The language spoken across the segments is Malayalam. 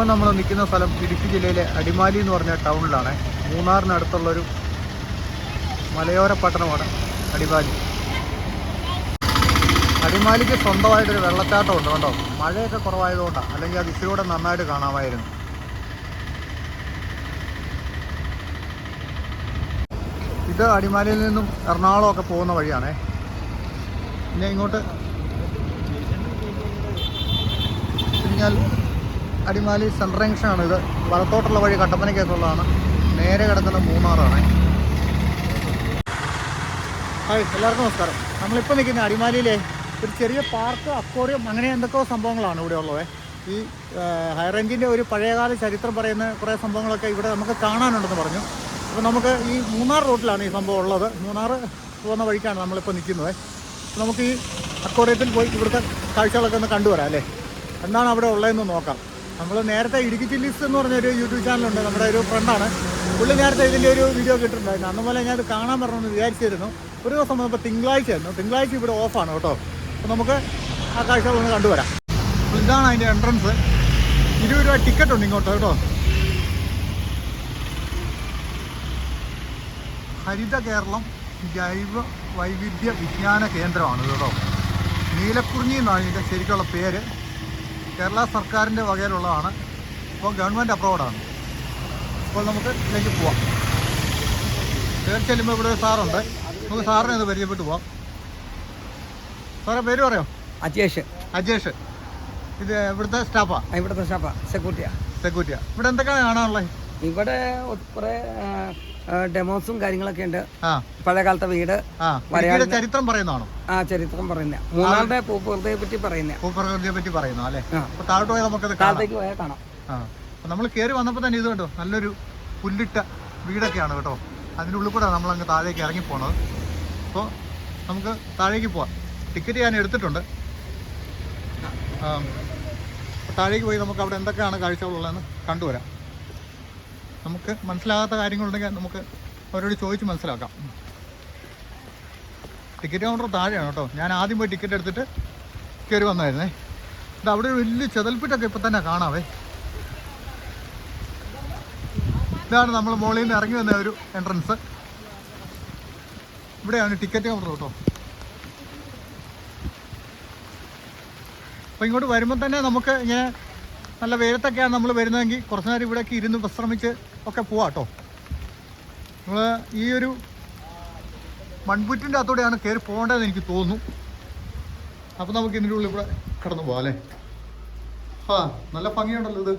ഇപ്പം നമ്മൾ നിൽക്കുന്ന സ്ഥലം ഇടുക്കി ജില്ലയിലെ അടിമാലി എന്ന് പറഞ്ഞ ടൗണിലാണ്. മൂന്നാറിനടുത്തുള്ളൊരു മലയോര പട്ടണമാണ് അടിമാലി. അടിമാലിക്ക് സ്വന്തമായിട്ടൊരു വെള്ളച്ചാട്ടം ഉണ്ട് കേട്ടോ മഴയൊക്കെ കുറവായതുകൊണ്ടാണ് അല്ലെങ്കിൽ അത് ഇച്ചിരൂടെ നന്നായിട്ട് കാണാമായിരുന്നു. ഇത് അടിമാലിയിൽ നിന്നും എറണാകുളമൊക്കെ പോകുന്ന വഴിയാണേ. പിന്നെ ഇങ്ങോട്ട് തിരിഞ്ഞാൽ അടിമാലി സെൻട്രൽ ജംഗ്ഷനാണ് ഇത്. വലത്തോട്ടുള്ള വഴി കട്ടപ്പനക്കേക്കുള്ളതാണ് നേരെ കിടക്കുന്ന മൂന്നാറാണ്. ഹായ് എല്ലാവർക്കും നമസ്കാരം. നമ്മളിപ്പോൾ നിൽക്കുന്ന അടിമാലിയിലെ ഒരു ചെറിയ പാർക്ക് അക്വോറിയം അങ്ങനെ എന്തൊക്കെയോ സംഭവങ്ങളാണ് ഇവിടെ ഉള്ളത്. ഈ ഹൈറേഞ്ചിന്റെ ഒരു പഴയകാല ചരിത്രം പറയുന്ന കുറേ സംഭവങ്ങളൊക്കെ ഇവിടെ നമുക്ക് കാണാനുണ്ടെന്ന് പറഞ്ഞു. അപ്പോൾ നമുക്ക് ഈ മൂന്നാർ റൂട്ടിലാണ് ഈ സംഭവം ഉള്ളത്. മൂന്നാർ പോകുന്ന വഴിക്കാണ് നമ്മളിപ്പോൾ നിൽക്കുന്നത്. നമുക്ക് ഈ അക്വോറിയത്തിൽ പോയി ഇവിടുത്തെ കാഴ്ചകളൊക്കെ ഒന്ന് കണ്ടുവരാം അല്ലേ? എന്താണ് അവിടെ ഉള്ളതെന്ന് നോക്കാം. നമ്മൾ നേരത്തെ ഇടുക്കി ചില്ലീസ് എന്ന് പറഞ്ഞൊരു യൂട്യൂബ് ചാനലുണ്ട് നമ്മുടെ ഒരു ഫ്രണ്ടാണ് പുള്ളി നേരത്തെ ഇതിന്റെ ഒരു വീഡിയോ കിട്ടിയിട്ടുണ്ടായിരുന്നു അന്നുപോലെ ഞാൻ അത് കാണാൻ പറഞ്ഞെന്ന് വിചാരിച്ചിരുന്നു. ഒരു ദിവസം വന്നപ്പോൾ തിങ്കളാഴ്ച ആയിരുന്നു. തിങ്കളാഴ്ച ഇവിടെ ഓഫാണ് കേട്ടോ. അപ്പോൾ നമുക്ക് ആ കാഴ്ച ഒന്ന് കണ്ടുവരാം. ഇതാണ് അതിന്റെ എൻട്രൻസ് ഇരുപത് രൂപ ടിക്കറ്റ് ഉണ്ട് ഇങ്ങോട്ട് കേട്ടോ. ഹരിത കേരളം ജൈവ വൈവിധ്യ വിജ്ഞാന കേന്ദ്രമാണ് കേട്ടോ. നീലക്കുറിഞ്ഞി എന്നാണ് ഇതിന്റെ ശരിക്കുള്ള പേര്. കേരള സർക്കാരിന്റെ വകയിലുള്ളതാണ്. ഇപ്പോൾ ഗവൺമെന്റ് അപ്രൂവ്ഡാണ്. അപ്പോൾ നമുക്ക് ഇതിലേക്ക് പോവാം. കയറി ചെല്ലുമ്പോൾ ഇവിടെ ഒരു സാറുണ്ട്. നമുക്ക് സാറിനെ ഒന്ന് പരിചയപ്പെട്ട് പോവാം. സാറേ പേര് പറയാം? അജേഷ്. അജേഷ്. ഇത് ഇവിടുത്തെ സ്റ്റാഫാ? ഇവിടുത്തെ സ്റ്റാഫാണ് സെക്യൂരിറ്റിയാ. സെക്യൂരിറ്റിയാ. ഇവിടെ എന്തൊക്കെയാണ് കാണാനുള്ളത്? ഇവിടെ കുറെ ഡെമോസും കാര്യങ്ങളൊക്കെ ഉണ്ട്. പഴയകാലത്തെ പഴയ കാലത്തെ വീട് ചരിത്രം പറയുന്നതാണോ? ആ ചരിത്രം പറയുന്ന മൂന്നാളുടെ പൂപ്പുറത്തെ പറ്റി പറയുന്ന പൂപ്രകൃതിയെ പറ്റി പറയുന്ന അല്ലേ? താഴോട്ട് പോയാൽ നമുക്ക് കാണാം. കാലത്തേക്ക് പോയാൽ കാണാം. നമ്മൾ കയറി വന്നപ്പോൾ തന്നെ ഇത് കേട്ടോ നല്ലൊരു പുല്ലിട്ട വീടൊക്കെയാണ് കേട്ടോ. അതിനുള്ളിൽ ഉള്ളിൽ നമ്മൾ അങ്ങ് താഴേക്ക് ഇറങ്ങി പോണത്. അപ്പോൾ നമുക്ക് താഴേക്ക് പോവാം. ടിക്കറ്റ് ഞാൻ എടുത്തിട്ടുണ്ട്. താഴേക്ക് പോയി നമുക്ക് അവിടെ എന്തൊക്കെയാണ് കാഴ്ചകളുള്ളതെന്ന് കണ്ടുവരാം. നമുക്ക് മനസ്സിലാകാത്ത കാര്യങ്ങളുണ്ടെങ്കിൽ നമുക്ക് അവരോട് ചോദിച്ച് മനസ്സിലാക്കാം. ടിക്കറ്റ് കൗണ്ടർ താഴെയാണ് കേട്ടോ. ഞാൻ ആദ്യം പോയി ടിക്കറ്റ് എടുത്തിട്ട് കയറി വന്നായിരുന്നേ. ഇത് അവിടെ ഒരു വലിയ ചെതൽപ്പിട്ടൊക്കെ ഇപ്പം തന്നെ കാണാവേ. ഇതാണ് നമ്മൾ മുകളിൽ നിന്ന് ഇറങ്ങി വന്ന ഒരു എൻട്രൻസ് ഇവിടെയാണ് ടിക്കറ്റ് കൗണ്ടർ കേട്ടോ. അപ്പോൾ ഇങ്ങോട്ട് വരുമ്പോൾ തന്നെ നമുക്ക് ഇങ്ങനെ നല്ല വെയിലത്തൊക്കെയാണ് നമ്മൾ വരുന്നതെങ്കിൽ കുറച്ച് നേരം ഇവിടേക്ക് ഇരുന്ന് വിശ്രമിച്ച് ഒക്കെ പോവാം കേട്ടോ നമ്മൾ ഈ ഒരു മൺപുറ്റിന്റെ അകത്തൂടെയാണ് കയറി പോകേണ്ടതെന്ന് എനിക്ക് തോന്നുന്നു. അപ്പോൾ നമുക്ക് ഇതിന്റെ ഉള്ളിൽ ഇവിടെ കിടന്നു പോകാം അല്ലേ? ആ നല്ല ഭംഗിയുണ്ടല്ലോ ഇത്.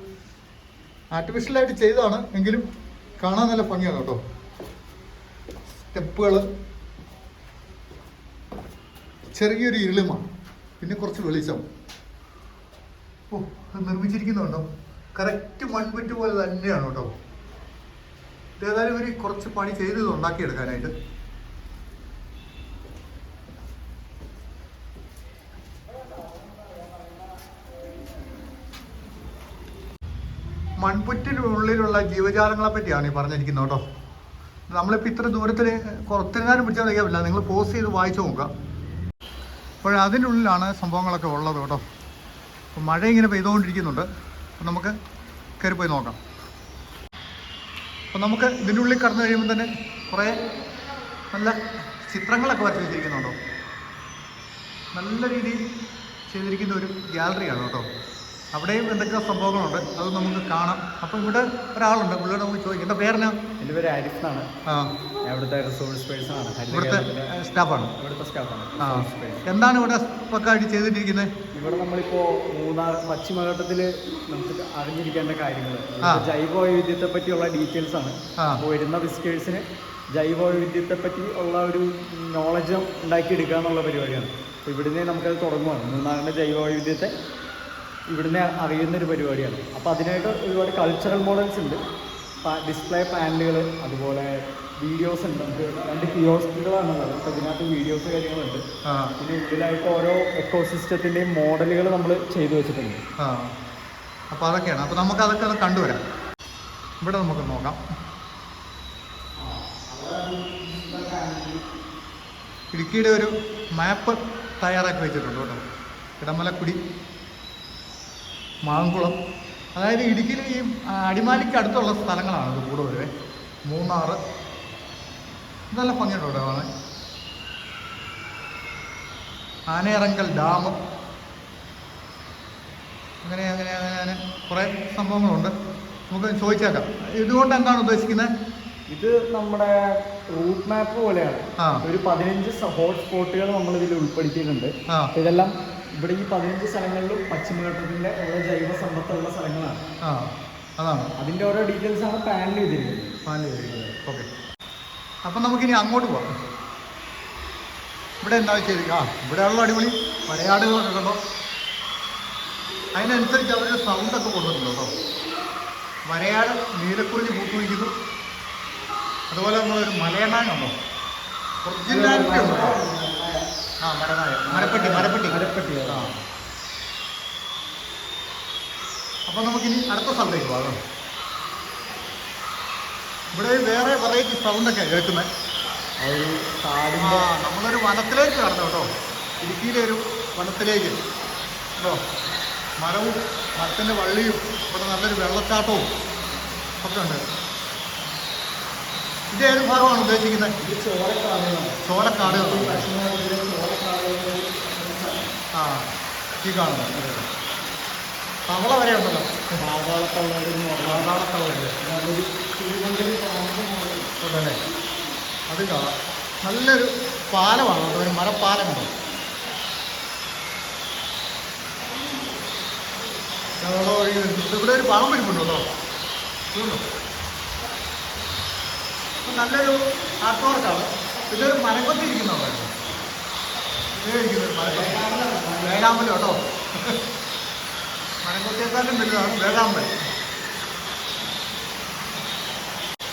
ആർട്ടിഫിഷ്യലായിട്ട് ചെയ്തതാണ് എങ്കിലും കാണാൻ നല്ല ഭംഗിയാണ് കേട്ടോ. സ്റ്റെപ്പുകൾ ചെറിയൊരു ഇരുളിമ. പിന്നെ കുറച്ച് വെളിച്ചം. ഓ നിർമ്മിച്ചിരിക്കുന്നുണ്ടോ? കറക്റ്റ് മൺപെറ്റ് പോലെ തന്നെയാണ് കേട്ടോ. ഏതായാലും ഇവർ കുറച്ച് പണി ചെയ്ത് ഇത് ഉണ്ടാക്കിയെടുക്കാനായിട്ട് മൺപുറ്റിനുള്ളിലുള്ള ജീവജാലങ്ങളെ പറ്റിയാണ് ഈ പറഞ്ഞിരിക്കുന്നത് കേട്ടോ. നമ്മളിപ്പോൾ ഇത്ര ദൂരത്തിൽ നേരം പിടിച്ചാൽ പറ്റില്ല നിങ്ങൾ പോസ് ചെയ്ത് വായിച്ചു നോക്കുക. അപ്പോൾ അതിനുള്ളിലാണ് സംഭവങ്ങളൊക്കെ ഉള്ളത് കേട്ടോ. അപ്പോൾ മഴ ഇങ്ങനെ പെയ്തുകൊണ്ടിരിക്കുന്നുണ്ട്. അപ്പോൾ നമുക്ക് കയറി പോയി നോക്കാം. അപ്പോൾ നമുക്ക് ഇതിന്റെ ഉള്ളിൽ കടന്നു കഴിയുമ്പോൾ തന്നെ കുറേ നല്ല ചിത്രങ്ങളൊക്കെ വരച്ച് വെച്ചിരിക്കുന്നുണ്ടോ നല്ല രീതിയിൽ ചെയ്തിരിക്കുന്ന ഒരു ഗ്യാലറിയാണ് കേട്ടോ. അവിടെയും എന്തൊക്കെ സംഭവങ്ങളുണ്ട്. അത് നമുക്ക് കാണാം. അപ്പോൾ ഇവിടെ ഒരാളുണ്ട്. പുള്ളിയോട് നമുക്ക് ചോദിക്കും. എന്റെ പേരെന്നാ? എന്റെ പേര് ആരിഫ് എന്നാണ്. ആ. ഇവിടുത്തെ റിസോഴ്സ് പേഴ്സൺ ആണ്. ഇവിടുത്തെ സ്റ്റാഫാണ്. ഇവിടുത്തെ സ്റ്റാഫാണ് ആ. എന്താണ് ഇവിടെ പക്കായിട്ട് ചെയ്തിട്ടിരിക്കുന്നത് ഇവിടെ നമ്മളിപ്പോ മൂന്നാർ പശ്ചിമഘട്ടത്തിൽ നമുക്ക് അറിഞ്ഞിരിക്കേണ്ട കാര്യങ്ങൾ ജൈവവൈവിധ്യത്തെ ജൈവ വൈവിധ്യത്തെ പറ്റിയുള്ള ഡീറ്റെയിൽസ് ആണ്. വരുന്ന വിസിറ്റേഴ്സിന് ജൈവ വൈവിധ്യത്തെ പറ്റി ഉള്ള ഒരു നോളജ് ഉണ്ടാക്കിയെടുക്കുക എന്നുള്ള പരിപാടിയാണ്. അപ്പോൾ ഇവിടുന്ന് നമുക്കത് തുടങ്ങുവാണ്. മൂന്നാറിന്റെ ജൈവ വൈവിധ്യത്തെ ഇവിടുന്ന് അറിയുന്നൊരു പരിപാടിയാണ്. അപ്പോൾ അതിനായിട്ട് ഒരുപാട് കൾച്ചറൽ മോഡൽസ് ഉണ്ട്. ഡിസ്പ്ലേ പാനലുകൾ അതുപോലെ വീഡിയോസ് ഉണ്ട്. നമുക്ക് രണ്ട് കിയോസ്കുകളാണുള്ളത് അപ്പോൾ ഇതിനകത്ത് വീഡിയോസ് കാര്യങ്ങളുണ്ട്. പിന്നെ ഇതിലായിട്ട് ഓരോ എക്കോസിസ്റ്റത്തിന്റെയും മോഡലുകൾ നമ്മൾ ചെയ്തു വെച്ചിട്ടുണ്ട്. ആ. അപ്പോൾ അതൊക്കെയാണ്. അപ്പോൾ നമുക്ക് അതൊക്കെ അത് കണ്ടുവരാം. ഇവിടെ നമുക്ക് നോക്കാം. ഇടുക്കിയുടെ ഒരു മാപ്പ് തയ്യാറാക്കി വെച്ചിട്ടുണ്ട് കേട്ടോ. ഇടമലക്കുടി. മാങ്കുളം. അതായത് ഇടുക്കിയിൽ ഈ അടിമാലിക്ക് അടുത്തുള്ള സ്ഥലങ്ങളാണ് ഇത് കൂടുതൽ മൂന്നാറ്. നല്ല ഭംഗിയുണ്ട് ഇവിടെ കാണാൻ. ആനയിറങ്കൽ ഡാം. അങ്ങനെ അങ്ങനെ അങ്ങനെ അങ്ങനെ കുറേ സംഭവങ്ങളുണ്ട്. നമുക്ക് ചോദിച്ചേക്കാം. ഇതുകൊണ്ട് എന്താണ് ഉദ്ദേശിക്കുന്നത് ഇത് നമ്മുടെ റൂട്ട് മാപ്പ് പോലെയാണ്. ഒരു പതിനഞ്ച് ഹോട്ട് സ്പോട്ടുകൾ നമ്മൾ ഇതിൽ ഉൾപ്പെടുത്തിയിട്ടുണ്ട് ഇതെല്ലാം ഇവിടെ ഈ പതിനഞ്ച് സ്ഥലങ്ങളിലും പശ്ചിമഘട്ടത്തിന്റെ ഓരോ ജൈവ സമ്പത്തുള്ള സ്ഥലങ്ങളാണ്. ആ അതാണ്. അതിന്റെ ഓരോ ഡീറ്റെയിൽസ് ആണ് പാനൽ ചെയ്തിരിക്കുന്നത്. പാനൽ ചെയ്തിരിക്കുന്നത്. ഓക്കെ അപ്പം നമുക്കിനി അങ്ങോട്ട് പോകാം ഇവിടെ എന്താ വെച്ചാൽ ആ ഇവിടെ ഉള്ള അടിപൊളി വരയാടുകളൊക്കെ കണ്ടോ? അതിനനുസരിച്ച് അവർ സൗണ്ടൊക്കെ കൊടുത്തിട്ടുണ്ട് കേട്ടോ. വരയാട് നീലക്കുറിഞ്ഞ് പൂത്തു വയ്ക്കുന്നു അതുപോലെ നമ്മളൊരു മലയണ്ണാൻ കണ്ടോ? ഒറിജിനാലിറ്റി ഉണ്ട്. ആ മരനായ മരപ്പെട്ടി മരപ്പെട്ടി. മരപ്പെട്ടി, ആ. അപ്പം നമുക്കിനി അടുത്ത സ്ഥലത്തേക്ക് പോകാം. ഇവിടെ വേറെ വെറൈറ്റി സൗണ്ടൊക്കെ കേൾക്കുന്നത് ആ നമ്മളൊരു വനത്തിലേക്ക് കടന്നു കേട്ടോ. ഇടുക്കിയിലെ ഒരു വനത്തിലേക്ക്. കേട്ടോ മരവും മരത്തിന്റെ വള്ളിയും ഇവിടെ നല്ലൊരു വെള്ളച്ചാട്ടവും ഒക്കെ ഉണ്ട്. ഇത് ഏത് ഭാഗമാണ് ഉദ്ദേശിക്കുന്നത്? ചോലക്കാട്. ആ ഈ കാണുന്നത്. തവള വരെ ഉണ്ടല്ലോ ഉണ്ടല്ലേ? അത് കാണാം. നല്ലൊരു പാലമാണ് കേട്ടോ. ഒരു മരപ്പാലം ഉണ്ടോ ഇവിടെ ഒരു പാമ്പ് ഇരിപ്പുണ്ട് കേട്ടോ. ഇതുണ്ടോ? ഇത് വർക്കാണ് ഇതൊരു മരക്കൊത്തി ഇരിക്കുന്നുണ്ടോ ഇതേ ഇരിക്കുന്നത് മരക്കൊത്തി വേഴാമ്പൽ കേട്ടോ. മരക്കൊത്തിയേക്കാളും വലുതാണ് വേഴാമ്പൽ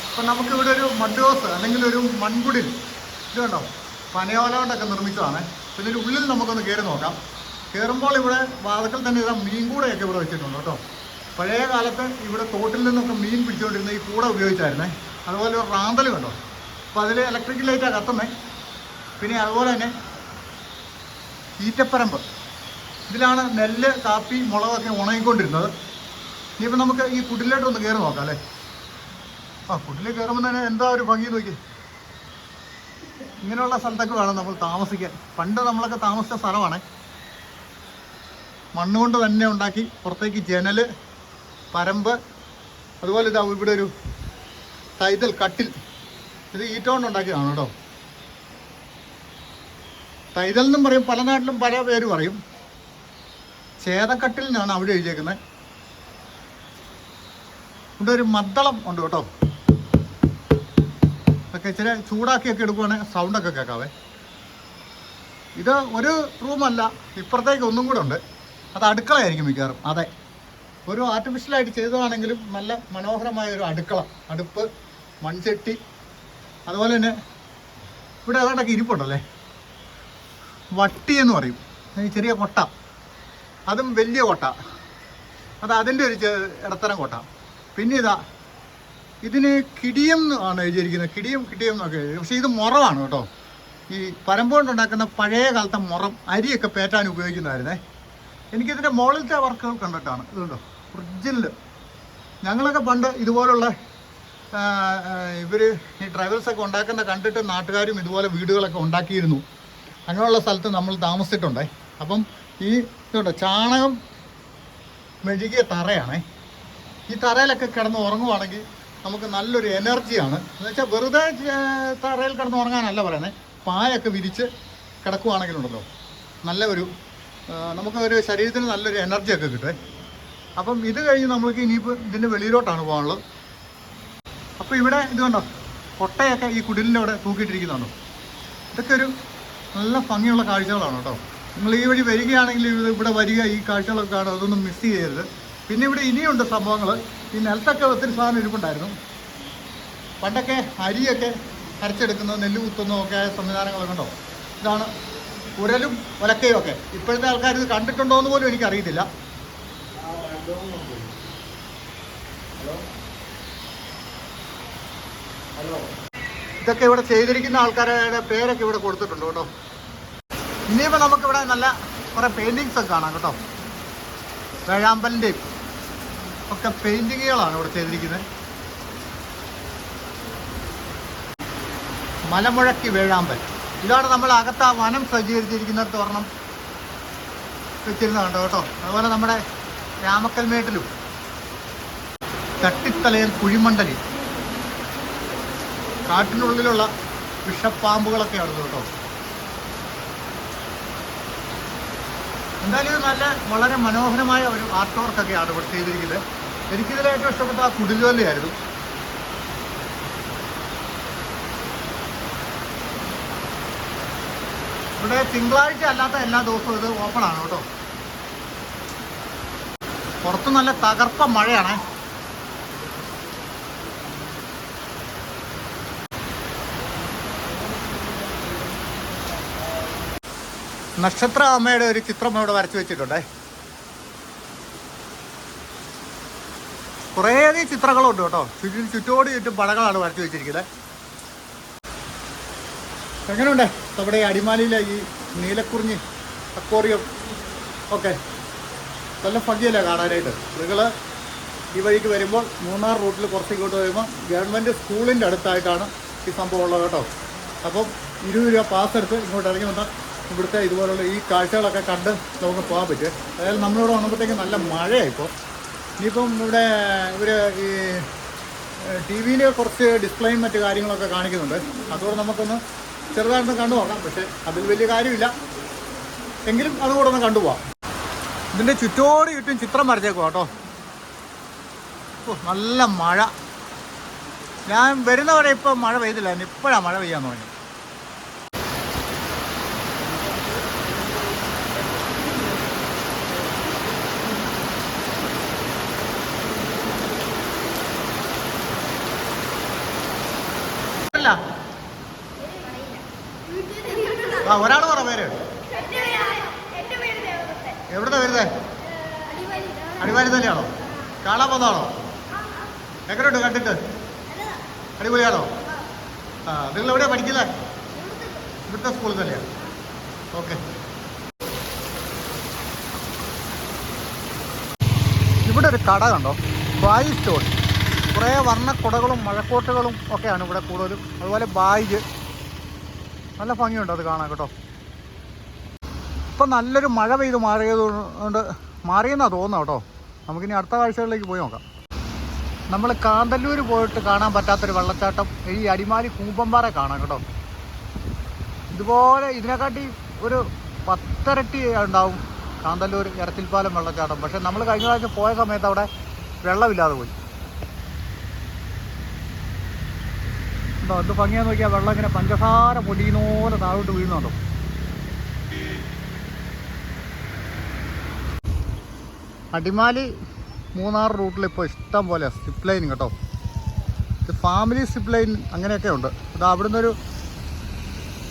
അപ്പം നമുക്കിവിടെ ഒരു മഡ് അല്ലെങ്കിൽ ഒരു മൺകുടിൽ ഇത് കണ്ടോ? പനയോല കൊണ്ടൊക്കെ നിർമ്മിച്ചതാണ്. ഒരു ഉള്ളിൽ നമുക്കൊന്ന് കയറി നോക്കാം. കയറുമ്പോൾ ഇവിടെ വാതക്കൽ തന്നെ ഇതാ മീൻ കൂടെയൊക്കെ ഇവിടെ വെച്ചിട്ടുണ്ട് കേട്ടോ. പഴയ കാലത്ത് ഇവിടെ തോട്ടിൽ നിന്നൊക്കെ മീൻ പിടിച്ചുകൊണ്ടിരുന്ന ഈ കൂടെ ഉപയോഗിച്ചായിരുന്നേ. അതുപോലെ ഒരു റാന്തൽ കണ്ടോ? അപ്പോൾ അതിൽ ഇലക്ട്രിക് ലൈറ്റാണ് കത്തുന്നത് പിന്നെ അതുപോലെ തന്നെ ഈറ്റപ്പരമ്പ് ഇതിലാണ് നെല്ല് കാപ്പി മുളകൊക്കെ ഉണങ്ങിക്കൊണ്ടിരുന്നത്. ഇനിയിപ്പോൾ നമുക്ക് ഈ കുടിലോട്ടൊന്ന് കയറി നോക്കാം അല്ലേ? ആ കുടിൽ കയറുമ്പോൾ തന്നെ എന്താ ഒരു ഭംഗി നോക്കി ഇങ്ങനെയുള്ള സ്ഥലത്തൊക്കെ വേണം നമ്മൾ താമസിക്കാൻ. പണ്ട് നമ്മളൊക്കെ താമസിച്ച സ്ഥലമാണ്. മണ്ണുകൊണ്ട് തന്നെ ഉണ്ടാക്കി പുറത്തേക്ക് ജനൽ പരമ്പ് അതുപോലെ ഇതാവും ഇവിടെ ഒരു തൈതൽ കട്ടിൽ. ഇത് ഈറ്റോണ്ട് ഉണ്ടാക്കിയതാണ് കേട്ടോ. തൈതൽ എന്നും പറയും പല നാട്ടിലും പല പേര് പറയും. ചേതക്കട്ടിൽ എന്നാണ് അവിടെ എഴുതിയേക്കുന്നത്. ഇവിടെ ഒരു മദ്ദളം ഉണ്ട് കേട്ടോ. ഒക്കെ ഇച്ചിരി ചൂടാക്കിയൊക്കെ എടുക്കുവാണെങ്കിൽ സൗണ്ടൊക്കെ കേൾക്കാവേ. ഇത് ഒരു റൂമല്ല ഇപ്പുറത്തേക്ക് ഒന്നും കൂടെ ഉണ്ട്. അത് അടുക്കളയായിരിക്കും മിക്കവാറും. അതെ. ഒരു ആർട്ടിഫിഷ്യലായിട്ട് ചെയ്തതാണെങ്കിലും നല്ല മനോഹരമായ ഒരു അടുക്കള അടുപ്പ്. മൺചട്ടി. അതുപോലെ തന്നെ ഇവിടെ ഏതാണ്ടൊക്കെ ഇരിപ്പുണ്ടല്ലേ? വട്ടി എന്ന് പറയും ചെറിയ കൊട്ട. അതും വലിയ കൊട്ട. അത് അതിന്റെ ഒരു ഇടത്തരം കൊട്ട. പിന്നെ ഇതാ ഇതിന് കിടിയം ആണ് എഴുതിയിരിക്കുന്നത്. കിടിയം കിടിയം എന്നൊക്കെ എഴുതി പക്ഷേ ഇത് മുറമാണ് കേട്ടോ. ഈ പരമ്പോണ്ടുണ്ടാക്കുന്ന പഴയ കാലത്തെ മുറം അരിയൊക്കെ പേറ്റാൻ ഉപയോഗിക്കുന്നതായിരുന്നേ. എനിക്കിതിന്റെ മുകളിലത്തെ വർക്കുകൾ കണ്ടിട്ടാണ്. ഇതുണ്ടോ? ഒറിജിനൽ ഞങ്ങളൊക്കെ പണ്ട് ഇതുപോലുള്ള ഇവർ ഈ ട്രൈബൽസൊക്കെ ഉണ്ടാക്കുന്ന കണ്ടിട്ട് നാട്ടുകാരും ഇതുപോലെ വീടുകളൊക്കെ ഉണ്ടാക്കിയിരുന്നു. അങ്ങനെയുള്ള സ്ഥലത്ത് നമ്മൾ താമസിച്ചിട്ടുണ്ടേ. അപ്പം ഈ ഇതുണ്ട് ചാണകം മെഴുകിയ തറയാണേ. ഈ തറയിലൊക്കെ കിടന്ന് ഉറങ്ങുവാണെങ്കിൽ നമുക്ക് നല്ലൊരു എനർജിയാണ് എന്ന് വെച്ചാൽ വെറുതെ തറയിൽ കിടന്ന് ഉറങ്ങാനല്ല പറയുന്നത് പായൊക്കെ വിരിച്ച് കിടക്കുവാണെങ്കിലുണ്ടല്ലോ. നല്ല ഒരു നമുക്ക് ഒരു ശരീരത്തിന് നല്ലൊരു എനർജിയൊക്കെ കിട്ടേ അപ്പം ഇത് കഴിഞ്ഞ് നമ്മൾക്ക് ഇനിയിപ്പോൾ ഇതിന്റെ വെളിയിലോട്ടാണ് പോകാനുള്ളത്. അപ്പോൾ ഇവിടെ ഇത് കണ്ടോ? കൊട്ടയൊക്കെ ഈ കുടിലിലൂടെ തൂക്കിയിട്ടിരിക്കുന്നുണ്ടോ. ഇതൊക്കെ ഒരു നല്ല ഭംഗിയുള്ള കാഴ്ചകളാണ് കേട്ടോ. നിങ്ങൾ ഈ വഴി വരികയാണെങ്കിൽ ഇവിടെ വരിക ഈ കാഴ്ചകളൊക്കെ കാണും അതൊന്നും മിസ് ചെയ്യരുത്. പിന്നെ ഇവിടെ ഇനിയുണ്ട് സംഭവങ്ങൾ ഈ നിലത്തൊക്കെ ഒത്തിരി സാധനം ഇരിപ്പുണ്ടായിരുന്നു. പണ്ടൊക്കെ അരിയൊക്കെ അരച്ചെടുക്കുന്നത് നെല്ല് കുത്തുന്നതും ഒക്കെ ആയ സംവിധാനങ്ങളൊക്കെ ഉണ്ടോ ഇതാണ് ഉരലും ഉലക്കയും ഒക്കെ. ഇപ്പോഴത്തെ ആൾക്കാർ ഇത് കണ്ടിട്ടുണ്ടോ എന്ന് പോലും എനിക്കറിയത്തില്ല. ഹലോ? ഇതൊക്കെ ഇവിടെ ചെയ്തിരിക്കുന്ന ആൾക്കാരുടെ പേരൊക്കെ ഇവിടെ കൊടുത്തിട്ടുണ്ട് കേട്ടോ. ഇനിയിപ്പോൾ നമുക്കിവിടെ നല്ല കുറേ പെയിന്റിങ്സ് ഒക്കെ കാണാം കേട്ടോ. വേഴാമ്പലിന്റെയും ഒക്കെ പെയിന്റിങ്ങുകളാണ് ഇവിടെ ചെയ്തിരിക്കുന്നത്. മലമുഴക്കി വേഴാമ്പൽ. ഇതാണ് നമ്മൾ അകത്ത് ആ വനം സജ്ജീകരിച്ചിരിക്കുന്നിടത്ത് ഒരെണ്ണം വെച്ചിരുന്നതാണ് കേട്ടോ. അതുപോലെ നമ്മുടെ രാമക്കൽമേട്ടിലും തട്ടിത്തലയിൽ കുഴിമണ്ടലി കാട്ടിനുള്ളിലുള്ള വിഷപ്പാമ്പുകളൊക്കെയാണ് കേട്ടോ. എന്തായാലും നല്ല വളരെ മനോഹരമായ ഒരു ആർട്ട് വർക്കൊക്കെയാണ് ഇവിടെ ചെയ്തിരിക്കുന്നത്. എനിക്കിതിൽ ഏറ്റവും ഇഷ്ടപ്പെട്ട ആ കുടിലോലയായിരുന്നു ഇവിടെ തിങ്കളാഴ്ച അല്ലാത്ത എല്ലാ ദിവസവും ഇത് ഓപ്പൺ ആണ് കേട്ടോ. പുറത്ത് നല്ല തകർപ്പ മഴയാണേ. നക്ഷത്ര അമ്മയുടെ ഒരു ചിത്രം അവിടെ വരച്ചു വെച്ചിട്ടുണ്ടേ. കുറേയധികം ചിത്രങ്ങളുണ്ട് കേട്ടോ. ചുറ്റും ചുറ്റോട് ചുറ്റും പടങ്ങളാണ് വരച്ചു വെച്ചിരിക്കുന്നത്. എങ്ങനെയുണ്ട്? നമ്മുടെ അടിമാലിയിലെ ഈ നീലക്കുറിഞ്ഞി അക്വോറിയം ഒക്കെ നല്ല ഭംഗിയല്ലേ കാണാനായിട്ട്? നിങ്ങൾ ഈ വഴിക്ക് വരുമ്പോൾ മൂന്നാർ റൂട്ടിൽ കുറച്ച് ഇങ്ങോട്ട് വരുമ്പോൾ ഗവൺമെന്റ് സ്കൂളിന്റെ അടുത്തായിട്ടാണ് ഈ സംഭവം ഉള്ളത് കേട്ടോ. അപ്പം ഇരുപത് രൂപ പാസ് എടുത്ത് ഇങ്ങോട്ട് ഇറങ്ങി വന്നാൽ ഇവിടുത്തെ ഇതുപോലുള്ള ഈ കാഴ്ചകളൊക്കെ കണ്ട് നമുക്ക് പോകാൻ പറ്റും. അതായത് നമ്മളിവിടെ വന്നപ്പോഴത്തേക്ക് നല്ല മഴയാണ് ഇപ്പോൾ ഇനിയിപ്പം ഇവിടെ ഇവർ ഈ ടി വിയിൽ കുറച്ച് ഡിസ്പ്ലേയും മറ്റു കാര്യങ്ങളൊക്കെ കാണിക്കുന്നുണ്ട്. അതുകൊണ്ട് നമുക്കൊന്ന് ചെറുതായിട്ടൊന്ന് കണ്ടു നോക്കാം. പക്ഷേ അതിൽ വലിയ കാര്യമില്ല. എങ്കിലും അതുകൂടെ ഒന്ന് കണ്ടുപോവാം ഇതിന്റെ ചുറ്റോട് ചുറ്റും ചിത്രം വരച്ചേക്കുക കേട്ടോ. നല്ല മഴ. ഞാൻ വരുന്നവരെ ഇപ്പം മഴ പെയ്തില്ല. ഇപ്പോഴാണ് മഴ പെയ്യാൻ തുടങ്ങി അല്ല ആ ഒരാൾ പറ പേര്. എവിടുന്നാ വരുന്നേ? അടിമാലി തന്നെയാണോ? കാണാൻ വന്നാണോ എങ്ങനെയുണ്ട് കണ്ടിട്ട്? അടിപൊളിയാണോ? ആ. നിങ്ങൾ എവിടെയാ പഠിക്കുന്നത് ഇവിടുത്തെ സ്കൂളിൽ തന്നെയാണ് ഓക്കെ. ഇവിടെ ഒരു കട കണ്ടോ? ബായി സ്റ്റോർ. കുറേ വർണക്കുടകളും മഴക്കോട്ടുകളും ഒക്കെയാണ് ഇവിടെ കൂടുതലും. അതുപോലെ ബാഗ് നല്ല ഭംഗിയുണ്ട് അത് കാണാൻ കേട്ടോ. ഇപ്പം നല്ലൊരു മഴ പെയ്ത് മാറിയത് കൊണ്ട് മാറിയെന്നാണ് തോന്നുന്നത് കേട്ടോ. നമുക്കിനി അടുത്ത കാഴ്ചകളിലേക്ക് പോയി നോക്കാം. നമ്മൾ കാന്തല്ലൂർ പോയിട്ട് കാണാൻ പറ്റാത്തൊരു വെള്ളച്ചാട്ടം ഈ അടിമാലി കൂമ്പമ്പാറ കാണാം കേട്ടോ. ഇതുപോലെ ഇതിനെക്കാട്ടി ഒരു പത്തരട്ടി ഉണ്ടാവും കാന്തല്ലൂർ ഇരത്തിൽപ്പാലം വെള്ളച്ചാട്ടം. പക്ഷെ നമ്മൾ കഴിഞ്ഞ പ്രാവശ്യം പോയ സമയത്ത് അവിടെ വെള്ളമില്ലാതെ പോയി. ഉണ്ടോ എന്ത് ഭംഗിയാന്ന് നോക്കിയാൽ വെള്ളം ഇങ്ങനെ പഞ്ചസാര പൊടിയുന്നോലെ താഴോട്ട് വീഴുന്നുണ്ടോ? അടിമാലി മൂന്നാർ റൂട്ടിൽ ഇപ്പോൾ ഇഷ്ടം പോലെ സിപ്പ് ലൈൻ കേട്ടോ. ഇത് ഫാമിലി സിപ്പ് ലൈൻ അങ്ങനെയൊക്കെ ഉണ്ട്. അത് അവിടുന്ന് ഒരു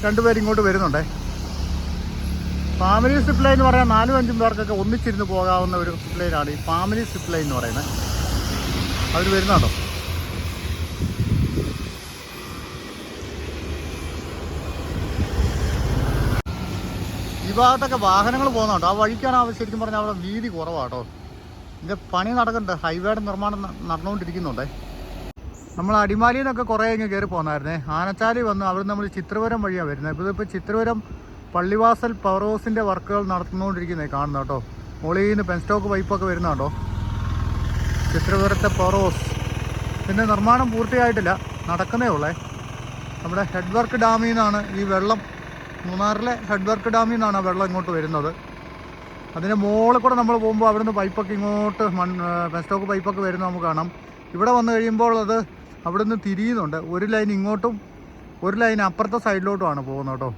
രണ്ടുപേരും ഇങ്ങോട്ട് വരുന്നുണ്ടേ. ഫാമിലി സിപ്പ് ലൈൻ എന്ന് പറയാൻ നാലും അഞ്ചും പേർക്കൊക്കെ ഒന്നിച്ചിരുന്ന് പോകാവുന്ന ഒരു സിപ്പ് ലൈനാണ് ഈ ഫാമിലി സിപ്പ് ലൈൻ എന്ന് പറയുന്നത്. അവർ വരുന്നുണ്ടോ? ഭാഗത്തൊക്കെ വാഹനങ്ങൾ പോകുന്നുണ്ട്. ആ വഴിക്കാണ് അവർ ശരിക്കും പറഞ്ഞാൽ അവിടെ വീതി കുറവാട്ടോ. ഇതിന്റെ പണി നടക്കുന്നുണ്ട്. ഹൈവേയുടെ നിർമ്മാണം നടന്നുകൊണ്ടിരിക്കുന്നുണ്ടേ. നമ്മൾ അടിമാലിയിൽ നിന്നൊക്കെ കുറേ ഇങ്ങ് കയറി പോന്നായിരുന്നേ. ആനച്ചാലി വന്ന് അവിടെ നമ്മൾ ചിത്രപുരം വഴിയാണ് വരുന്നത്. ഇപ്പോൾ ഇതിപ്പോൾ ചിത്രപുരം പള്ളിവാസൽ പവർ ഹൗസിന്റെ വർക്കുകൾ നടത്തുന്നുകൊണ്ടിരിക്കുന്നത് കാണുന്നു കേട്ടോ. മുകളിൽ നിന്ന് പെൻസ്റ്റോക്ക് പൈപ്പൊക്കെ വരുന്നുണ്ടോ ചിത്രപുരത്തെ പവർ ഹൗസ് പിന്നെ നിർമ്മാണം പൂർത്തിയായിട്ടില്ല. നടക്കുന്നേ ഉള്ളേ. നമ്മുടെ ഹെഡ് വർക്ക് ഡാമിൽ നിന്നാണ് ഈ വെള്ളം മൂന്നാറിലെ ഹെഡ് വർക്ക് ഡാമിൽ നിന്നാണ് ആ വെള്ളം ഇങ്ങോട്ട് വരുന്നത്. അതിന്റെ മുകളിൽ കൂടെ നമ്മൾ പോകുമ്പോൾ അവിടുന്ന് പൈപ്പൊക്കെ ഇങ്ങോട്ട് മൺ പെസ്റ്റോക്ക് പൈപ്പൊക്കെ വരുന്നത് നമുക്ക് കാണാം. ഇവിടെ വന്നു കഴിയുമ്പോൾ അത് അവിടുന്ന് തിരിയുന്നുണ്ട്. ഒരു ലൈൻ ഇങ്ങോട്ടും ഒരു ലൈൻ അപ്പുറത്തെ സൈഡിലോട്ടുമാണ് പോകുന്നത് കേട്ടോ.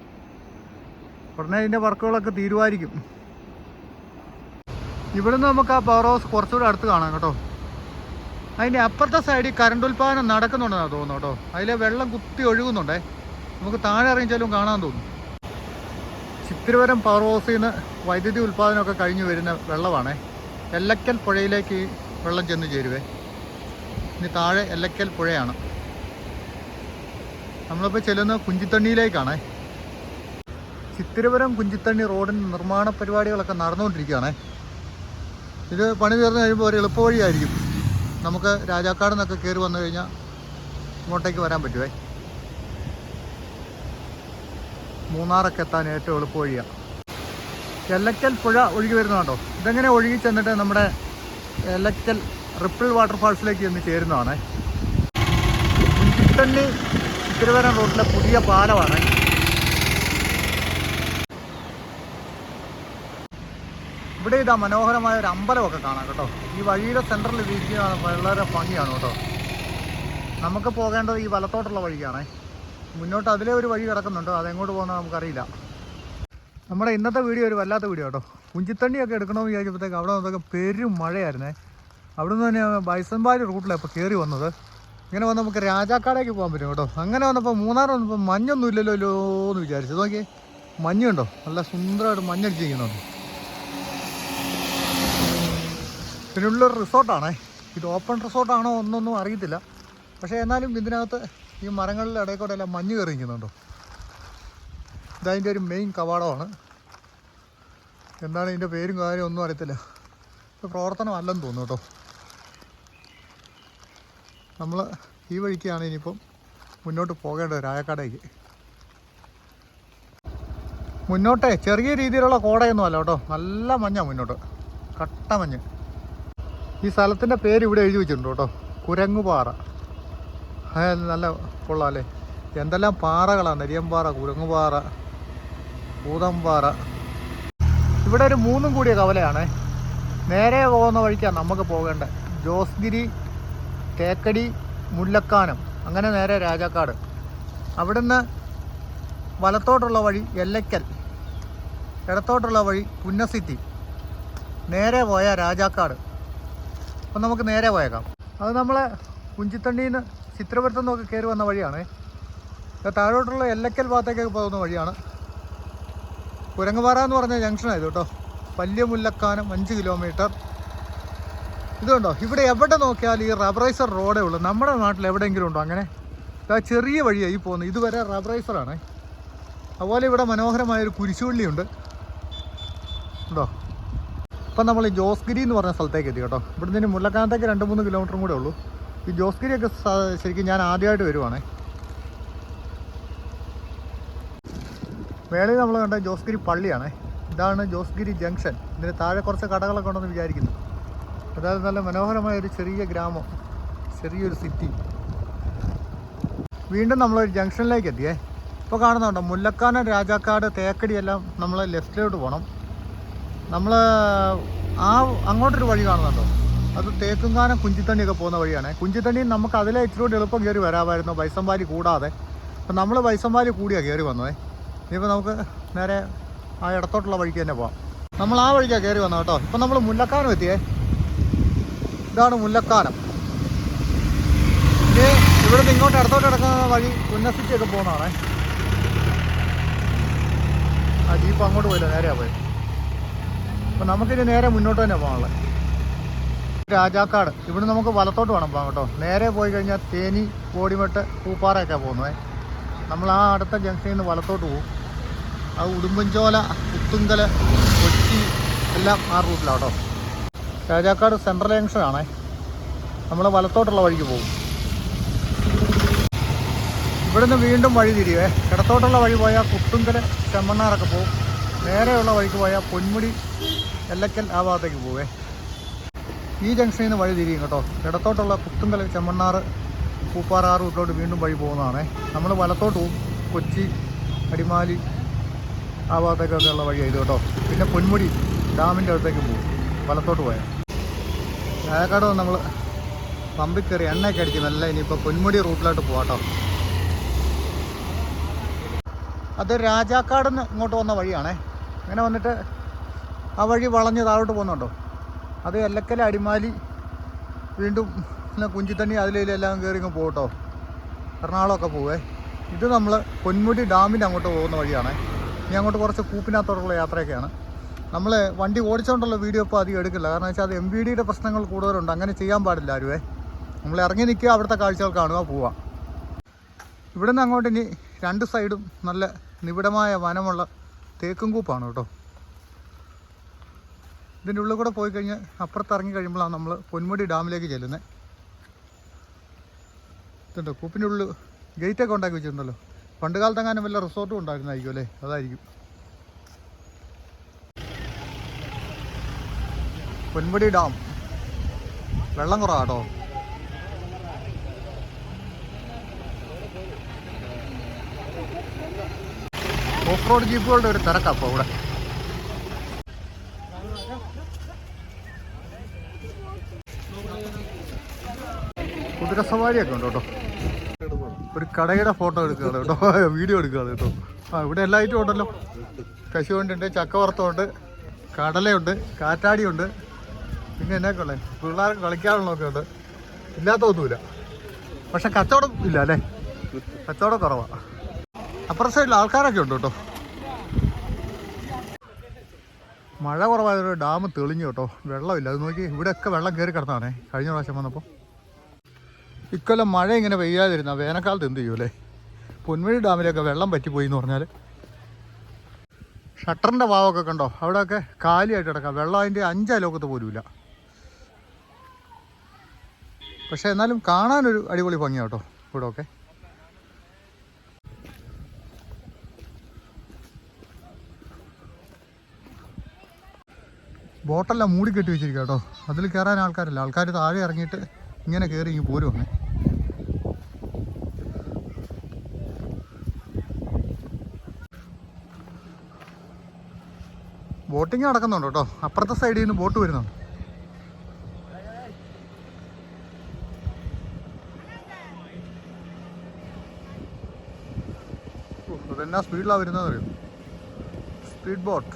ഉടനെ ഇതിന്റെ വർക്കുകളൊക്കെ തീരുമായിരിക്കും ഇവിടുന്ന് നമുക്ക് ആ പവർ ഹൗസ് കുറച്ചുകൂടെ അടുത്ത് കാണാം കേട്ടോ. അതിന്റെ അപ്പുറത്തെ സൈഡിൽ കറണ്ട് ഉൽപ്പാദനം നടക്കുന്നുണ്ടെന്നാണ് തോന്നുന്നു കേട്ടോ. അതിലെ വെള്ളം കുത്തി ഒഴുകുന്നുണ്ടേ. നമുക്ക് താഴെ ഇറങ്ങിച്ചാലും കാണാൻ തോന്നും. ചിത്തിരവരം പവർ ഹൗസിൽ നിന്ന് വൈദ്യുതി ഉൽപ്പാദനമൊക്കെ കഴിഞ്ഞു വരുന്ന വെള്ളമാണേ. എല്ലക്കൽ പുഴയിലേക്ക് ഈ വെള്ളം ചെന്ന് ചേരുവേ. ഇനി താഴെ എല്ലക്കൽ പുഴയാണ്. നമ്മളിപ്പോൾ ചെല്ലുന്ന കുഞ്ചിത്തണ്ണിയിലേക്കാണേ. ചിത്തിരപുരം കുഞ്ചിത്തണ്ണി റോഡിന്റെ നിർമ്മാണ പരിപാടികളൊക്കെ നടന്നുകൊണ്ടിരിക്കുകയാണേ. ഇത് പണി തീർന്നു കഴിയുമ്പോൾ ഒരു എളുപ്പവഴിയായിരിക്കും. നമുക്ക് രാജാക്കാട് നിന്നൊക്കെ കയറി വന്നു കഴിഞ്ഞാൽ ഇങ്ങോട്ടേക്ക് വരാൻ പറ്റുമേ മൂന്നാറൊക്കെ എത്താൻ ഏറ്റവും എളുപ്പ വഴിയാണ് എല്ലക്കൽ പുഴ ഒഴുകി വരുന്നതാണോ ഇതെങ്ങനെ ഒഴുകി ചെന്നിട്ട് നമ്മുടെ എല്ലക്കൽ റിപ്പിൾ വാട്ടർഫാൾസിലേക്ക് ചെന്ന് ചേരുന്നതാണ്. കുഞ്ചിത്തണ്ണി തിരുവനന്തപുരം റോഡിലെ പുതിയ പാലമാണ്. ഇവിടെ ഇതാ മനോഹരമായ ഒരു അമ്പലമൊക്കെ കാണാം കേട്ടോ. ഈ വഴിയുടെ സെന്ററിൽ ഇരിക്കുകയാണ് വളരെ ഭംഗിയാണ് കേട്ടോ. നമുക്ക് പോകേണ്ടത് ഈ വലത്തോട്ടുള്ള വഴിയാണേ മുന്നോട്ട് അതിലെ ഒരു വഴി കിടക്കുന്നുണ്ട്? അതെങ്ങോട്ട് പോകുന്നത് നമുക്കറിയില്ല. നമ്മുടെ ഇന്നത്തെ വീഡിയോ ഒരു വല്ലാത്ത വീഡിയോ കേട്ടോ. കുഞ്ചിത്തണ്ണിയൊക്കെ എടുക്കണമെന്ന് വിചാരിച്ചപ്പോഴത്തേക്ക് അവിടെ നിന്നൊക്കെ പെരും മഴയായിരുന്നേ. അവിടെ നിന്ന് തന്നെ ബൈസൻപാലി റൂട്ടിലാണ് ഇപ്പോൾ കയറി വന്നത്. ഇങ്ങനെ വന്ന് നമുക്ക് രാജാക്കാടേക്ക് പോകാൻ പറ്റും കേട്ടോ. അങ്ങനെ വന്നപ്പോൾ മൂന്നാർ വന്നപ്പോൾ മഞ്ഞൊന്നും ഇല്ലല്ലോ എന്ന് വിചാരിച്ചു. നോക്കി മഞ്ഞുണ്ടോ? നല്ല സുന്ദരമായിട്ട് മഞ്ഞടിച്ചിരിക്കുന്നുണ്ട്. പിന്നെ ഉള്ളൊരു റിസോർട്ടാണേ. ഇത് ഓപ്പൺ റിസോർട്ടാണോ ഒന്നൊന്നും അറിയത്തില്ല. പക്ഷേ എന്നാലും ഇതിനകത്ത് ഈ മരങ്ങളുടെ ഇടയിൽ കൂടെ എല്ലാം മഞ്ഞ് കയറി നിൽക്കുന്നുണ്ടോ ഇതതിന്റെ ഒരു മെയിൻ കവാടമാണ്. എന്താണ് ഇതിന്റെ പേരും കാര്യം ഒന്നും അറിയത്തില്ല. പ്രവർത്തനം അല്ലെന്ന് തോന്നുന്നു കേട്ടോ. നമ്മൾ ഈ വഴിക്കാണ് ഇനിയിപ്പം മുന്നോട്ട് പോകേണ്ടത് രായക്കാടേക്ക് മുന്നോട്ടേ ചെറിയ രീതിയിലുള്ള കോടയൊന്നും അല്ല കേട്ടോ. നല്ല മഞ്ഞാണ് മുന്നോട്ട്. കട്ട മഞ്ഞ്. ഈ സ്ഥലത്തിന്റെ പേര് ഇവിടെ എഴുതി വെച്ചിട്ടുണ്ട് കേട്ടോ. കുരങ്ങുപാറ. ആ, നല്ല കൊള്ളാമല്ലേ എന്തെല്ലാം പാറകളാണ് നെരിയമ്പാറ കുരങ്ങുപാറ ഭൂതംപാറ ഇവിടെ ഒരു മൂന്നും കൂടിയ കവലയാണ്. നേരെ പോകുന്ന വഴിക്കാണ് നമുക്ക് പോകേണ്ടത് ജോസ്ഗിരി തേക്കടി മുല്ലക്കാനം. അങ്ങനെ നേരെ രാജാക്കാട്. അവിടുന്ന് വലത്തോട്ടുള്ള വഴി എല്ലയ്ക്കൽ. ഇടത്തോട്ടുള്ള വഴി പുന്നസിറ്റി. നേരെ പോയ രാജാക്കാട്. അപ്പം നമുക്ക് നേരെ പോയേക്കാം. അത് നമ്മളെ കുഞ്ചിത്തണ്ണിയിൽ നിന്ന് ചിത്രപുരത്തു നിന്നൊക്കെ കയറി വന്ന വഴിയാണ്. താഴോട്ടുള്ള എല്ലക്കൽ ഭാഗത്തേക്കൊക്കെ പോകുന്ന വഴിയാണ്. കുരങ്ങുപാറ എന്ന് പറഞ്ഞ ജംഗ്ഷനായത് കേട്ടോ. വലിയ മുല്ലക്കാനം അഞ്ച് കിലോമീറ്റർ ഇതുണ്ടോ ഇവിടെ എവിടെ നോക്കിയാലും ഈ റബറൈസർ റോഡേ ഉള്ളൂ. നമ്മുടെ നാട്ടിൽ എവിടെയെങ്കിലും ഉണ്ടോ അങ്ങനെ? ചെറിയ വഴിയായി പോകുന്നത്. ഇതുവരെ റബറൈസറാണ് അതുപോലെ ഇവിടെ മനോഹരമായൊരു കുരിശുപള്ളിയുണ്ട്. ഉണ്ടോ? ഇപ്പം നമ്മൾ ജോസ്ഗിരി എന്ന് പറഞ്ഞ സ്ഥലത്തേക്ക് എത്തി കേട്ടോ. ഇവിടുന്ന് മുല്ലക്കാനത്തേക്ക് രണ്ട് മൂന്ന് കിലോമീറ്ററും കൂടെ ഉള്ളൂ. ഈ ജോസ്ഗിരിയൊക്കെ ശരിക്കും ഞാൻ ആദ്യമായിട്ട് വരുവാണേ. മേളയിൽ നമ്മൾ കണ്ട ജോസ്ഗിരി പള്ളിയാണേ. ഇതാണ് ജോസ്ഗിരി ജംഗ്ഷൻ. ഇതിന് താഴെ കുറച്ച് കടകളൊക്കെ ഉണ്ടെന്ന് വിചാരിക്കുന്നു. അതായത് നല്ല മനോഹരമായ ഒരു ചെറിയ ഗ്രാമം. ചെറിയൊരു സിറ്റി. വീണ്ടും നമ്മളൊരു ജംഗ്ഷനിലേക്ക് എത്തിയേ. ഇപ്പോൾ കാണുന്നുണ്ട്? മുല്ലക്കാനം രാജാക്കാട് തേക്കടി എല്ലാം നമ്മൾ ലെഫ്റ്റിലോട്ട് പോകണം നമ്മൾ ആ അങ്ങോട്ടൊരു വഴി കാണുന്നുണ്ടോ? അത് തേക്കുംകാനം കുഞ്ചിത്തണ്ണിയൊക്കെ പോകുന്ന വഴിയാണ്. കുഞ്ചിത്തണ്ണി നമുക്ക് അതിലെ ഇച്ചിരി എളുപ്പം കയറി വരാമായിരുന്നു. വൈസമ്പാലി കൂടാതെ. അപ്പം നമ്മൾ വൈസമ്പാലി കൂടിയാണ് കയറി വന്നതേ. ഇനിയിപ്പോൾ നമുക്ക് നേരെ ആ ഇടത്തോട്ടുള്ള വഴിക്ക് തന്നെ പോവാം. നമ്മൾ ആ വഴിക്കാണ് കയറി വന്നത് കേട്ടോ. ഇപ്പം നമ്മൾ മുല്ലക്കാനം എത്തിയേ. ഇതാണ് മുല്ലക്കാനം. ഇനി ഇവിടെ നിന്ന് ഇങ്ങോട്ട് ഇടത്തോട്ട് കിടക്കുന്ന വഴി പുന്നസിറ്റിയൊക്കെ പോകുന്നതാണേ. ആ ജീപ്പ് അങ്ങോട്ട് പോയില്ല നേരെയാണ് പോയത്. അപ്പം നമുക്കിനി നേരെ മുന്നോട്ട് തന്നെ പോകാനുള്ളത്. രാജാക്കാട്. ഇവിടെ നമുക്ക് വലത്തോട്ട് വേണം പോകാം കേട്ടോ. നേരെ പോയി കഴിഞ്ഞാൽ തേനി കോടിമെട്ട് പൂപ്പാറയൊക്കെ പോകുന്നത് നമ്മൾ ആ അടുത്ത ജംഗ്ഷനിൽ നിന്ന് വലത്തോട്ട് പോകും. ആ ഉടുമ്പൻചോല പുത്തുങ്കൽ കൊച്ചി എല്ലാം ആ റൂട്ടിലാണ് കേട്ടോ. രാജാക്കാട് സെൻട്രൽ ജംഗ്ഷൻ ആണേ നമ്മൾ വലത്തോട്ടുള്ള വഴിക്ക് പോകും. ഇവിടുന്ന് വീണ്ടും വഴി തിരിയേ ഇടത്തോട്ടുള്ള വഴി പോയാൽ കുത്തുങ്കൽ ചെമ്മണ്ണാറൊക്കെ പോകും. നേരെയുള്ള വഴിക്ക് പോയാൽ പൊന്മുടി എല്ലക്കൽ ആ ഭാഗത്തേക്ക് പോവേ. ഈ ജംഗ്ഷനിൽ നിന്ന് വഴി തിരിയും കേട്ടോ. ഇടത്തോട്ടുള്ള കുത്തുങ്കല ചെമ്മണ്ണാറ് പൂപ്പാറ ആ റൂട്ടിലോട്ട് വീണ്ടും വഴി പോകുന്നതാണേ. നമ്മൾ വലത്തോട്ട് പോകും. കൊച്ചി അടിമാലി ആ ഭാഗത്തേക്കൊക്കെ ഉള്ള വഴി ചെയ്തു കേട്ടോ. പിന്നെ പൊന്മുടി ഡാമിന്റെ അടുത്തേക്ക് പോകും. വലത്തോട്ട് പോയാൽ. ചായക്കാട് നമ്മൾ പമ്പിൽ കയറി എണ്ണയൊക്കെ അടിക്കും. നല്ല ഇനിയിപ്പോൾ പൊന്മുടി റൂട്ടിലോട്ട് പോകാട്ടോ അത് രാജാക്കാട് ഇങ്ങോട്ട് വന്ന വഴിയാണേ. അങ്ങനെ വന്നിട്ട് ആ വഴി വളഞ്ഞ് താഴോട്ട് പോകുന്നുണ്ടോ? അത് എല്ലക്കൽ അടിമാലി വീണ്ടും കുഞ്ചിത്തണ്ണി അതിലെല്ലാം കയറി ഇങ്ങ് പോകട്ടോ എറണാകുളമൊക്കെ പോവേ. ഇത് നമ്മൾ പൊന്മുടി ഡാമിന്റെ അങ്ങോട്ട് പോകുന്ന വഴിയാണേ. ഇനി അങ്ങോട്ട് കുറച്ച് കൂപ്പിനകത്തോടുള്ള യാത്രയൊക്കെയാണ്. നമ്മൾ വണ്ടി ഓടിച്ചുകൊണ്ടുള്ള വീഡിയോ ഇപ്പോൾ അധികം എടുക്കില്ല. കാരണം വെച്ചാൽ അത് എം ബി ഡിയുടെ പ്രശ്നങ്ങൾ കൂടുതലുണ്ട്. അങ്ങനെ ചെയ്യാൻ പാടില്ല ആരുവേ. നമ്മൾ ഇറങ്ങി നിൽക്കുക അവിടുത്തെ കാഴ്ചകൾ കാണുക പോവാം. ഇവിടെ നിന്ന് അങ്ങോട്ട് ഇനി രണ്ട് സൈഡും നല്ല നിബിഡമായ വനമുള്ള തേക്കും കൂപ്പാണ് കേട്ടോ. ഇതിന്റെ ഉള്ളിൽ കൂടെ പോയി കഴിഞ്ഞാൽ അപ്പുറത്ത് ഇറങ്ങി കഴിയുമ്പോഴാണ് നമ്മൾ പൊന്മുടി ഡാമിലേക്ക് ചെല്ലുന്നത് ഇതുണ്ടോ? കൂപ്പിന്റെ ഉള്ളിൽ ഗേറ്റൊക്കെ ഉണ്ടാക്കി വെച്ചിട്ടുണ്ടല്ലോ. പണ്ട് കാലത്തെങ്ങാനും വല്ല റിസോർട്ടും ഉണ്ടായിരുന്നായിരിക്കും അല്ലേ? അതായിരിക്കും. പൊന്മുടി ഡാം. വെള്ളം കുറവാട്ടോ ഓഫ് റോഡ് ജീപ്പുകളുടെ ഒരു തിരക്കാണ് അപ്പോൾ ഇവിടെ. കുതിരസവാരിയൊക്കെ ഉണ്ട് കേട്ടോ. ഒരു കടയുടെ ഫോട്ടോ എടുക്കുകയാണ് കേട്ടോ. വീഡിയോ എടുക്കുകയാണ് കേട്ടോ. ആ ഇവിടെ എല്ലാ ഐറ്റവും ഉണ്ടല്ലോ. കശുവണ്ടുണ്ട് ചക്കവറുത്തമുണ്ട് കടലയുണ്ട് കാറ്റാടിയുണ്ട്. പിന്നെ എന്നൊക്കെ ഉള്ളത് പിള്ളേർക്ക് കളിക്കാനുള്ളതൊക്കെ ഉണ്ട്. ഇല്ലാത്തൊന്നുമില്ല പക്ഷെ കച്ചവടം ഇല്ല അല്ലേ? കച്ചവടം കുറവാണ് അപ്പുറത്തെ സൈഡിൽ ആൾക്കാരൊക്കെ ഉണ്ട് കേട്ടോ. മഴ കുറവായതൊരു ഡാം തെളിഞ്ഞു കേട്ടോ. വെള്ളമില്ല. അത് നോക്കി. ഇവിടെയൊക്കെ വെള്ളം കയറി കിടന്നാണേ കഴിഞ്ഞ പ്രാവശ്യം വന്നപ്പോൾ. ഇക്കൊല്ലം മഴ ഇങ്ങനെ പെയ്യാതിരുന്ന വേനൽക്കാലത്ത് എന്ത് ചെയ്യൂലേ? പൊന്മുഴി ഡാമിലൊക്കെ വെള്ളം പറ്റിപ്പോയി എന്ന് പറഞ്ഞാൽ ഷട്ടറിന്റെ ഭാവമൊക്കെ കണ്ടോ? അവിടെയൊക്കെ കാലിയായിട്ട് കിടക്കാം. വെള്ളം അതിന്റെ അഞ്ചലോക്കത്ത് പോലുമില്ല. പക്ഷേ എന്നാലും കാണാനൊരു അടിപൊളി ഭംഗിയാണ് കേട്ടോ ഇവിടെ ഒക്കെ ബോട്ടെല്ലാം മൂടിക്കെട്ടി വെച്ചിരിക്കാം കേട്ടോ. അതിൽ കയറാൻ ആൾക്കാരില്ല. ആൾക്കാർ താഴെ ഇറങ്ങിയിട്ട് ഇങ്ങനെ കയറി ഇങ്ങ് പോരുവാണ് ബോട്ടിങ് നടക്കുന്നുണ്ട് കേട്ടോ. അപ്പുറത്തെ സൈഡിൽ നിന്ന് ബോട്ട് വരുന്നുണ്ട് സ്പീഡിലാണ് വരുന്നത് സ്പീഡ് ബോട്ട്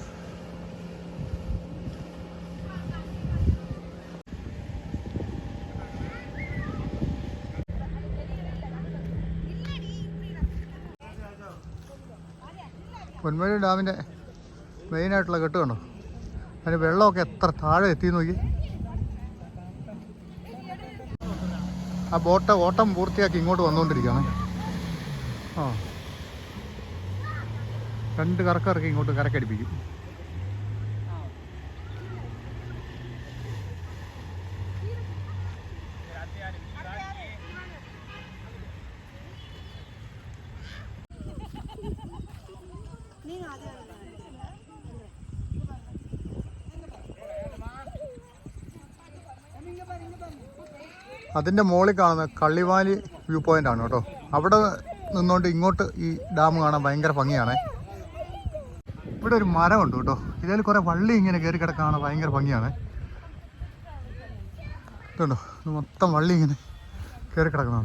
പൊന്മഴി ഡാമിന്റെ മെയിനായിട്ടുള്ള കെട്ട് കണ്ടോ? അതിന് വെള്ളമൊക്കെ എത്ര താഴെ എത്തി നോക്കി. ആ ബോട്ട് ഓട്ടം പൂർത്തിയാക്കി ഇങ്ങോട്ട് വന്നുകൊണ്ടിരിക്കുകയാണ്. ആ. രണ്ട് കറക്കിറക്കി ഇങ്ങോട്ട് കരക്കടിപ്പിക്കും. അതിന്റെ മുകളിൽ കാണുന്ന കള്ളിവാലി വ്യൂ പോയിന്റ് ആണ് കേട്ടോ. അവിടെ നിന്നുകൊണ്ട് ഇങ്ങോട്ട് ഈ ഡാം കാണാൻ ഭയങ്കര ഭംഗിയാണേ. ഇവിടെ ഒരു മരമുണ്ട് കേട്ടോ. ഇതിൽ കുറേ വള്ളി ഇങ്ങനെ കയറി കിടക്കാണ് ഭയങ്കര ഭംഗിയാണ്. ഇതുണ്ടോ? ഇത് മൊത്തം വള്ളി ഇങ്ങനെ കയറി കിടക്കണോ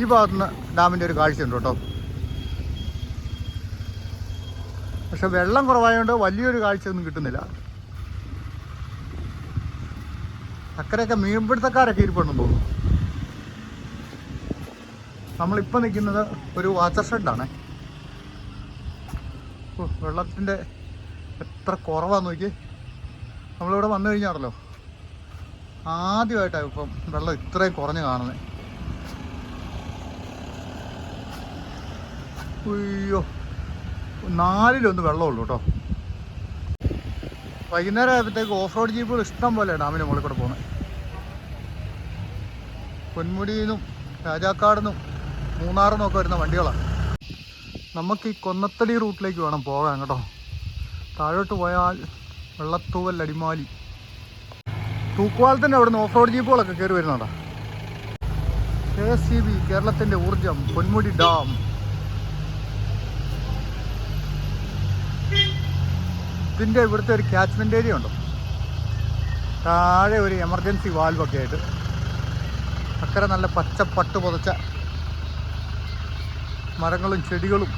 ഈ ഭാഗത്തുനിന്ന് ഡാമിന്റെ ഒരു കാഴ്ചയുണ്ട് കേട്ടോ. പക്ഷെ വെള്ളം കുറവായതുകൊണ്ട് വലിയൊരു കാഴ്ചയൊന്നും കിട്ടുന്നില്ല. അക്കരെയൊക്കെ മീൻപിടുത്തക്കാരൊക്കെ ഇരിപ്പുണ്ടെന്ന് തോന്നുന്നു. നമ്മളിപ്പോൾ നിൽക്കുന്നത് ഒരു വാച്ചർ ഷെഡാണ്. വെള്ളത്തിന്റെ എത്ര കുറവാന്ന് നോക്കി നമ്മളിവിടെ വന്നു കഴിഞ്ഞാണല്ലോ. ആദ്യമായിട്ടാണ് ഇപ്പം വെള്ളം ഇത്രയും കുറഞ്ഞ് കാണുന്നത് അയ്യോ. നാലിലൊന്ന് വെള്ളമുള്ളൂ കേട്ടോ. വൈകുന്നേരം ആയപ്പോഴത്തേക്ക് ഓഫ് റോഡ് ജീപ്പുകൾ ഇഷ്ടം പോലെ ഡാമിന് മുകളിൽ കൂടെ പോകുന്നത് പൊന്മുടിയിൽ നിന്നും രാജാക്കാട് നിന്നും മൂന്നാറിൽ നിന്നൊക്കെ വരുന്ന വണ്ടികളാണ്. നമുക്ക് ഈ കൊന്നത്തടി റൂട്ടിലേക്ക് വേണം പോകാൻ കേട്ടോ. താഴോട്ട് പോയാൽ വെള്ളത്തൂവൽ അടിമാലി. തൂക്കുവാലത്തിന്റെ അവിടെ ഓഫ് റോഡ് ജീപ്പുകളൊക്കെ കയറി വരുന്നുണ്ടോ കെ എസ് സി ബി കേരളത്തിന്റെ ഊർജം പൊന്മുടി ഡാം. ഇതിന്റെ ഇവിടുത്തെ ഒരു ക്യാച്ച്മെന്റ് ഏരിയ ഉണ്ട്? താഴെ ഒരു എമർജൻസി വാൽവൊക്കെ ആയിട്ട് അക്കരെ നല്ല പച്ച പട്ട് പുതച്ച മരങ്ങളും ചെടികളും.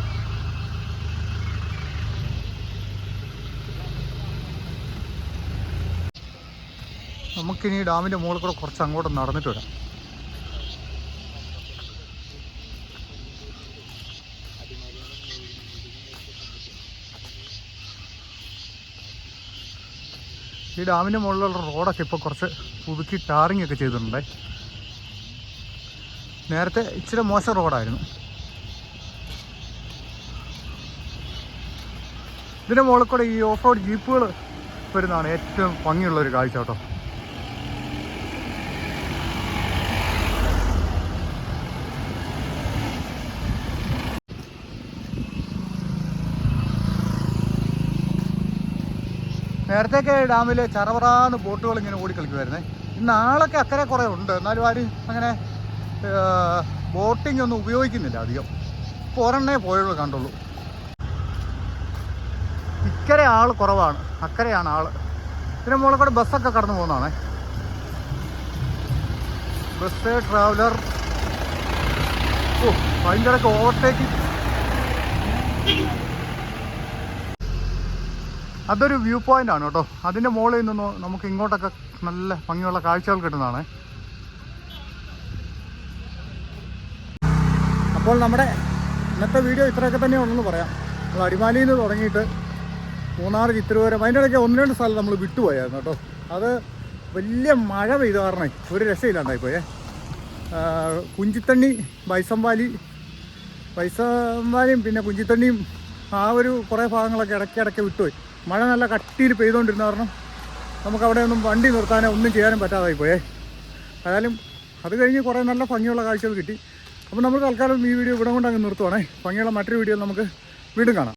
നമുക്കിനി ഡാമിന്റെ മുകളിൽ കൂടെ കുറച്ച് അങ്ങോട്ട് നടന്നിട്ട് വരാം. ഈ ഡാമിന്റെ മുകളിലുള്ള റോഡൊക്കെ ഇപ്പോൾ കുറച്ച് പുതുക്കി ടാറിങ് ഒക്കെ ചെയ്തിട്ടുണ്ട്. നേരത്തെ ഇച്ചിരി മോശം റോഡായിരുന്നു. ഇതിന്റെ മുകളിൽ കൂടെ ഈ ഓഫ് റോഡ് ജീപ്പുകൾ വരുന്നതാണ് ഏറ്റവും ഭംഗിയുള്ളൊരു കാഴ്ച കേട്ടോ. നേരത്തെയൊക്കെ ഡാമിൽ ചറവറാന്ന് ബോട്ടുകൾ ഇങ്ങനെ ഓടി കളിക്കുമായിരുന്നേ ഇന്ന് ആളൊക്കെ അക്കരെ കുറേ ഉണ്ട്. എന്നാലും ആരും അങ്ങനെ ബോട്ടിങ് ഒന്നും ഉപയോഗിക്കുന്നില്ല അധികം. ഇപ്പോൾ ഒരെണ്ണേ പോയുള്ളൂ കണ്ടുള്ളൂ. ഇക്കരെ ആൾ കുറവാണ്. അക്കരെയാണ് ആൾ. ഇതിന് മുകളിൽ കൂടെ ബസ്സൊക്കെ കടന്നു പോകുന്നതാണേ. Bus traveller. ഓ ഭയങ്കരമൊക്കെ ഓവർടേക്ക്. അതൊരു വ്യൂ പോയിന്റ് ആണ് കേട്ടോ. അതിന്റെ മുകളിൽ നിന്ന് നമുക്ക് ഇങ്ങോട്ടൊക്കെ നല്ല ഭംഗിയുള്ള കാഴ്ചകൾ കിട്ടുന്നതാണ്. അപ്പോൾ നമ്മുടെ ഇന്നത്തെ വീഡിയോ ഇത്രയൊക്കെ ഉണ്ടെന്ന് പറയാം. നമ്മൾ അടിമാലിയിൽ നിന്ന് തുടങ്ങിയിട്ട് മൂന്നാർ ചിത്രപുരം അതിന്റെ ഇടയ്ക്ക് ഒന്ന് രണ്ട് സ്ഥലം നമ്മൾ വിട്ടുപോയായിരുന്നു കേട്ടോ. അത് വലിയ മഴ പെയ്ത കാരണം ഒരു രക്ഷയില്ലാണ്ടായിപ്പോയേ പോയേ കുഞ്ചിത്തണ്ണി വൈസംവാലി ബൈസംവാലിയും പിന്നെ കുഞ്ചിത്തണ്ണിയും ആ ഒരു കുറേ ഭാഗങ്ങളൊക്കെ ഇടയ്ക്ക് ഇടയ്ക്ക് വിട്ടുപോയി. മഴ നല്ല കട്ടിയിൽ പെയ്തുകൊണ്ടിരുന്ന കാരണം നമുക്ക് അവിടെ ഒന്നും വണ്ടി നിർത്താനോ ഒന്നും ചെയ്യാനും പറ്റാതായി പോയേ. ഏതായാലും അത് കഴിഞ്ഞ് കുറേ നല്ല ഭംഗിയുള്ള കാഴ്ചകൾ കിട്ടി. അപ്പോൾ നമ്മൾ തൽക്കാലം ഈ വീഡിയോ ഇവിടെ കൊണ്ട് അങ്ങ് നിർത്തുവാണേ. ഭംഗിയുള്ള മറ്റൊരു വീഡിയോ നമുക്ക് വീണ്ടും കാണാം.